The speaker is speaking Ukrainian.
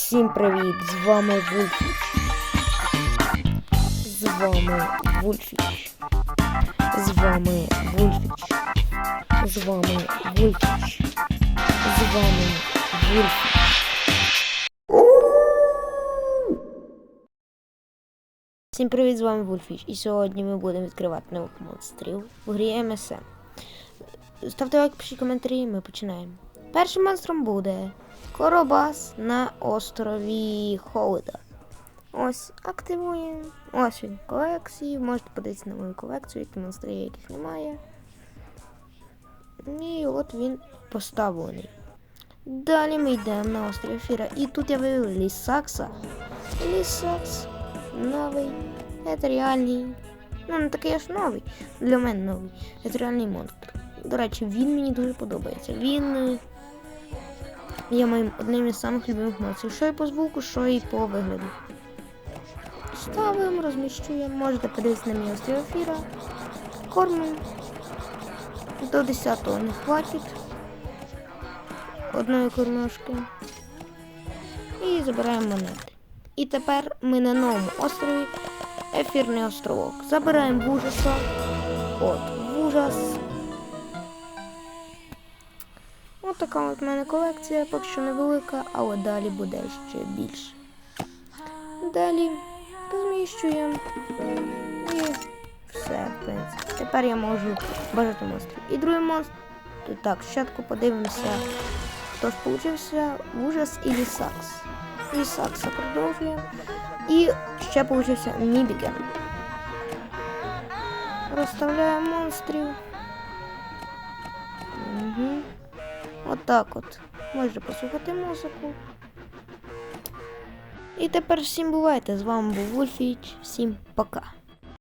Всім привіт! З вами Вульфіч. З вами Вульфіч. З вами Вульфіч. З вами Вульфіч. З вами Вульфіч. Всім привіт, з вами Вульфіч. І сьогодні ми будемо відкривати нових монстрів в грі МСМ. Ставте лайк, пишіть коментарі, ми починаємо. Першим монстром буде Коробас на острові Холода. Ось, активуємо. Ось він колекції. Можете подивитися на мою колекцію, які монстри, яких немає. І от він поставлений. Далі ми йдемо на острів Ефіра. І тут я вивів Лісакса. Лісакс новий. Це реальний. Ну, не такий аж новий. Для мене новий. Це реальний монстр. До речі, він мені дуже подобається. Він е, є моїм одним із самих любимих монстрів. Що і по звуку, що і по вигляду. Ставимо, розміщуємо. Можете подивитися на мій острів ефіра. Кормимо. До 10-го не хватить. Одної кормушки. І забираємо монети. І тепер ми на новому острові Ефірний островок. Забираємо вужаса. От, вужас. Ось така от мене колекція, поки що невелика, але далі буде ще більше. Далі розміщуємо. І все, в принципі. Тепер я можу бажати монстрів. І другий монстр. Так, спочатку подивимося, хто ж получився ужас і лісакс. Лісакса продовжуємо. І ще получився Мібіген. Розставляємо монстрів. Отак от. Можете послухати музику. І тепер всім бувайте. З вами був Вульфіч. Всім пока.